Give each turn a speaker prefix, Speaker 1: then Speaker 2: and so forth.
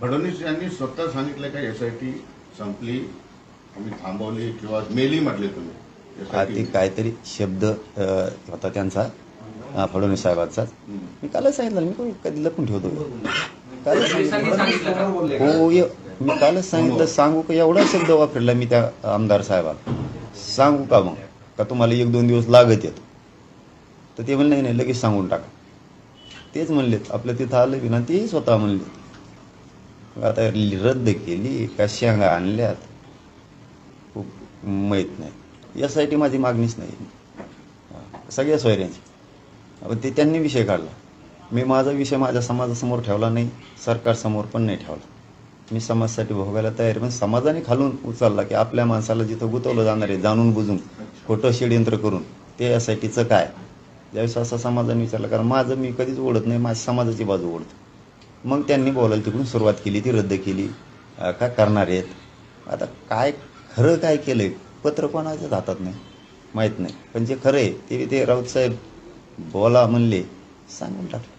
Speaker 1: फडणवीस यांनी स्वतः सांगितलं का एस आय टी संपली आम्ही थांबवली किंवा मेली म्हटले तुम्ही.
Speaker 2: हा काहीतरी शब्द होता त्यांचा फडणवीस साहेबांचाच मी कालच सांगितलं मी कोण कधी लपून ठेवतो? कालच सांगितलं. हो य- मी कालच सांगितलं सांगू का एवढा शब्द वापरला मी त्या आमदार साहेबाला? सांगू का मग? का तुम्हाला एक दोन दिवस लागत येतो? तर ते म्हणले नाही नाही लगेच सांगून टाका. तेच म्हणलेत आपलं तिथं आलं की ना तेही स्वतः म्हणले आता रद्द केली का शेंगा आणल्यात. खूप माहीत नाही. यासाठी माझी मागणीच नाही. सगळ्या सोयऱ्यांची. ते त्यांनी विषय काढला. मी माझा विषय माझ्या समाजासमोर ठेवला नाही सरकारसमोर पण नाही ठेवला. मी समाजासाठी भोगायला तयार पण समाजाने खालून उचलला की आपल्या माणसाला जिथं गुतवलं जाणार आहे जाणून बुजून खोटं षडयंत्र करून ते यासाठीचं काय? ज्यावेळेस असा समाजाने विचारलं कारण माझं मी कधीच ओढत नाही माझ्या समाजाची बाजू ओढतो. मग त्यांनी बोलायला तिकडून सुरुवात केली ती रद्द केली. का करणार आहेत? आता काय खरं काय केलंय? पत्र कोणाच्याच हातात नाही? माहीत नाही. पण जे खरं आहे ते ते राऊत साहेब बोला म्हणले सांगून टाकलं.